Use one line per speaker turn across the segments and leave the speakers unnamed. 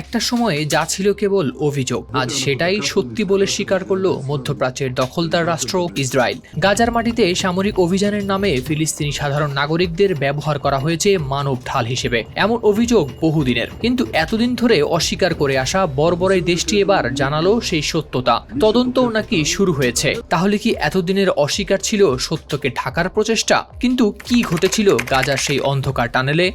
একটা সময়ে যা ছিল কেবল অভিযোগ। আজ সেটাই সত্যি বলে স্বীকার করল মধ্যপ্রাচ্যের দখলদার রাষ্ট্র ইসরায়েল। গাজার মাটিতে সামরিক অভিযানের নামে ফিলিস্তিনি সাধারণ নাগরিকদের ব্যবহার করা হয়েছে মানব ঢাল হিসেবে। এমন অভিযোগ বহুদিনের। কিন্তু এতদিন ধরে অস্বীকার করে আসা বর্বর এই দেশটি এবার জানালো সেই সত্যতা। তদন্তও নাকি শুরু হয়েছে। তাহলে কি এতদিনের অস্বীকার ছিল সত্যকে ঢাকার প্রচেষ্টা? কিন্তু কি ঘটেছিল গাজার সেই অন্ধকার টানেলে?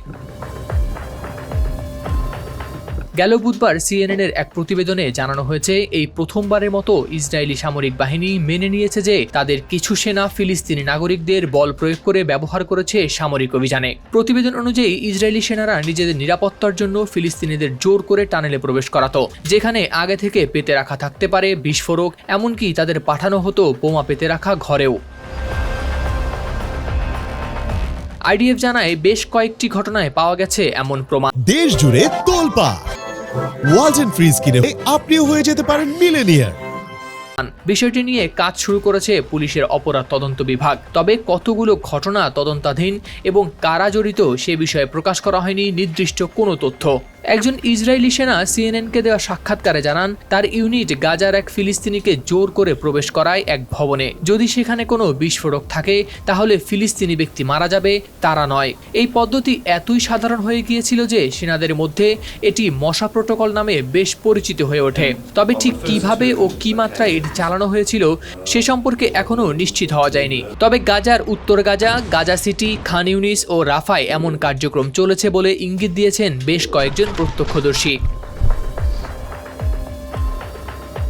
গেল বুধবার সিএনএন এর এক প্রতিবেদনে জানানো হয়েছে, এই প্রথমবারের মতো ইসরায়েলি সামরিক বাহিনী মেনে নিয়েছে যে তাদের কিছু সেনা ফিলিস্তিনি নাগরিকদের বল প্রয়োগ করে ব্যবহার করেছে সামরিক অভিযানে। প্রতিবেদন অনুযায়ী ইসরায়েলি সেনারা নিজেদের নিরাপত্তার জন্য ফিলিস্তিনিদের জোর করে টানেলে প্রবেশ করাতো, যেখানে আগে থেকে পেতে রাখা থাকতে পারে বিস্ফোরক, এমনকি তাদের পাঠানো হতো বোমা পেতে রাখা ঘরেও। আইডিএফ জানায়, বেশ কয়েকটি ঘটনায় পাওয়া গেছে এমন প্রমাণ।
দেশ জুড়ে তোলপা ওয়ালটন ফ্রিজ কিনে আপনিও হয়ে যেতে পারেন মিলেনিয়ার
বিষয়টি নিয়ে কাজ শুরু করেছে পুলিশের অপরাধ তদন্ত বিভাগ। তবে কতগুলো ঘটনা তদন্তাধীন এবং কারা জড়িত সে বিষয়ে প্রকাশ করা হয়নি নির্দিষ্ট কোনো তথ্য। একজন ইসরায়েলি সেনা সিএনএনকে দেওয়া সাক্ষাৎকারে জানান, তার ইউনিট গাজার এক ফিলিস্তিনিকে জোর করে প্রবেশ করায় এক ভবনে। যদি সেখানে কোনো বিস্ফোরক থাকে, তাহলে ফিলিস্তিনি ব্যক্তি মারা যাবে, তারা নয়। এই পদ্ধতি এতই সাধারণ হয়ে গিয়েছিল যে সেনাদের মধ্যে এটি মশা প্রোটোকল নামে বেশ পরিচিত হয়ে ওঠে। তবে ঠিক কীভাবে ও কি মাত্রায় এটি চালানো হয়েছিল, সে সম্পর্কে এখনও নিশ্চিত হওয়া যায়নি। তবে গাজার উত্তর Gaza Gaza city, Khan Younis ও রাফায় এমন কার্যক্রম চলেছে বলে ইঙ্গিত দিয়েছেন বেশ কয়েকজন প্রত্যক্ষদর্শী।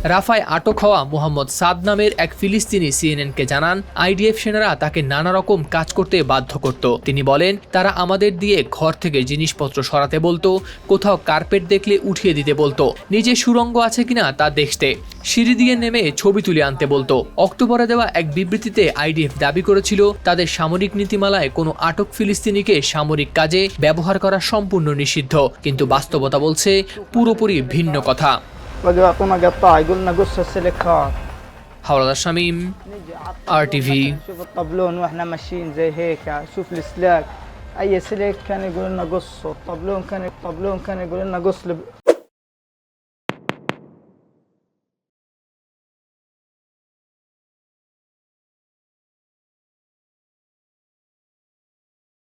রাফায় আটক হওয়া মোহাম্মদ সাদ নামের এক ফিলিস্তিনি সিএনএনকে জানান, আইডিএফ সেনারা তাকে নানা রকম কাজ করতে বাধ্য করত। তিনি বলেন, তারা আমাদের দিয়ে ঘর থেকে জিনিসপত্র সরাতে বলতো, কোথাও কার্পেট দেখলে উঠিয়ে দিতে বলতো, নিজে সুরঙ্গ আছে কিনা তা দেখতে, সিঁড়ি দিয়ে নেমে ছবি তুলে আনতে বলতো। অক্টোবরে দেওয়া এক বিবৃতিতে আইডিএফ দাবি করেছিল, তাদের সামরিক নীতিমালায় কোনো আটক ফিলিস্তিনিকে সামরিক কাজে ব্যবহার করা সম্পূর্ণ নিষিদ্ধ, কিন্তু বাস্তবতা বলছে, পুরোপুরি ভিন্ন কথা।
وجزاكم قطاع قلنا قص السلكات
حول الشميم ار تي في
شوف الطبلون واحنا ماشيين زي هيك شوف السلاك اي سلك كان يقول لنا قصه الطبلون كان الطبلون كان يقول لنا قص